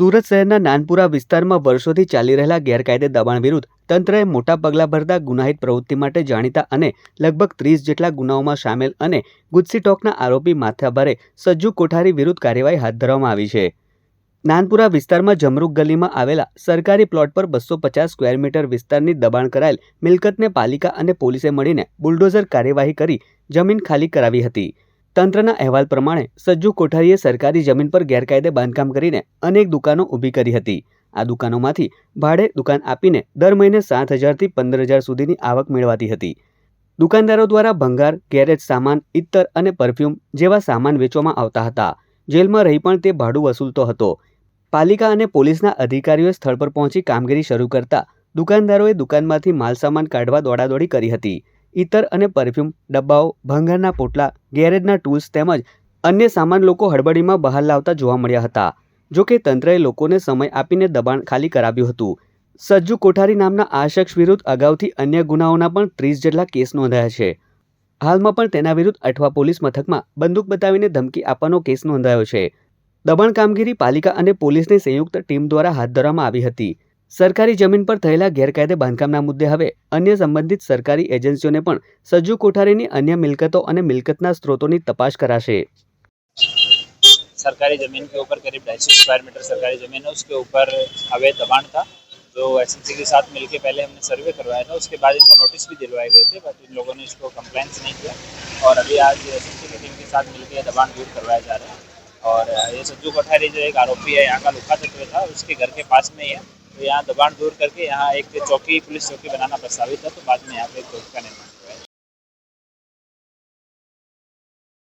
સુરત શહેરના નાનપુરા વિસ્તારમાં વર્ષોથી ચાલી રહેલા ગેરકાયદે દબાણ વિરુદ્ધ તંત્રએ મોટા પગલાં ભરતા ગુનાહિત પ્રવૃત્તિ માટે જાણીતા અને લગભગ ત્રીસ જેટલા ગુનાઓમાં સામેલ અને ગુજસી ટોકના આરોપી માથાભારે સજ્જુ કોઠારી વિરુદ્ધ કાર્યવાહી હાથ ધરવામાં આવી છે. નાનપુરા વિસ્તારમાં જમરૂક ગલીમાં આવેલા સરકારી પ્લોટ પર બસો પચાસ સ્ક્વેર મીટર વિસ્તારની દબાણ કરાયેલ મિલકતને પાલિકા અને પોલીસે મળીને બુલડોઝર કાર્યવાહી કરી જમીન ખાલી કરાવી હતી. તંત્રના અહેવાલ પ્રમાણે, સજ્જુ કોઠારીએ સરકારી જમીન પર ગેરકાયદે બાંધકામ કરીને અનેક દુકાનો ઊભી કરી હતી. આ દુકાનોમાંથી ભાડે દુકાન આપીને દર મહિને સાત હજારથી પંદર હજાર સુધીની આવક મેળવાતી હતી. દુકાનદારો દ્વારા ભંગાર, ગેરેજ સામાન ઇત્તર અને પરફ્યુમ જેવા સામાન વેચવામાં આવતા હતા. જેલમાં રહી પણ તે ભાડું વસૂલતો હતો. પાલિકા અને પોલીસના અધિકારીઓએ સ્થળ પર પહોંચી કામગીરી શરૂ કરતા દુકાનદારોએ દુકાનમાંથી માલસામાન કાઢવા દોડાદોડી કરી હતી. ઇતર અને પરફ્યુમ, ડબ્બાઓ, ભંગારના પોટલા, ગેરેજના ટૂલ્સ તેમજ અન્ય સામાન લોકો હડબડીમાં બહાર લાવતા જોવા મળ્યા હતા. જો કે તંત્રએ લોકોને સમય આપીને દબાણ ખાલી કરાવ્યું હતું. સજ્જુ કોઠારી નામના આ શખ્સ વિરુદ્ધ અગાઉથી અન્ય ગુનાઓના પણ ત્રીસ જેટલા કેસ નોંધાયા છે. હાલમાં પણ તેના વિરુદ્ધ અઠવા પોલીસ મથકમાં બંદૂક બતાવીને ધમકી આપવાનો કેસ નોંધાયો છે. દબાણ કામગીરી પાલિકા અને પોલીસની સંયુક્ત ટીમ દ્વારા હાથ ધરવામાં આવી હતી. સરકારી જમીન પર થયેલા ગેરકાયદે બાંધકામના મુદ્દે હવે અન્ય સંબંધિત સરકારી એજન્સીઓને પણ સજ્જુ કોઠારીની અન્ય મિલકતો અને મિલકતના સ્ત્રોતોની તપાસ કરાશે सरकारी ज़मीन के ऊपर करीब ढाई सौ स्क्वायर मीटर सरकारी ज़मीन है उसके ऊपर अवैध दबाण था जो एस के साथ मिलके पहले हमने सर्वे करवाया था उसके बाद इनको नोटिस भी दिलवाए गए थे बट इन लोगों ने इसको कंप्लेंट्स नहीं किया और अभी आज एस की टीम के साथ मिलके दबाण दूर करवाया जा रहा है और ये सज्जू कोठारी जो एक आरोपी है यहाँ का लुखा तत्व था उसके घर के पास में ही है तो यहाँ दबाण दूर करके यहाँ एक चौकी पुलिस चौकी बनाना प्रस्तावित था तो बाद में यहाँ पे एक चौकी का निर्माण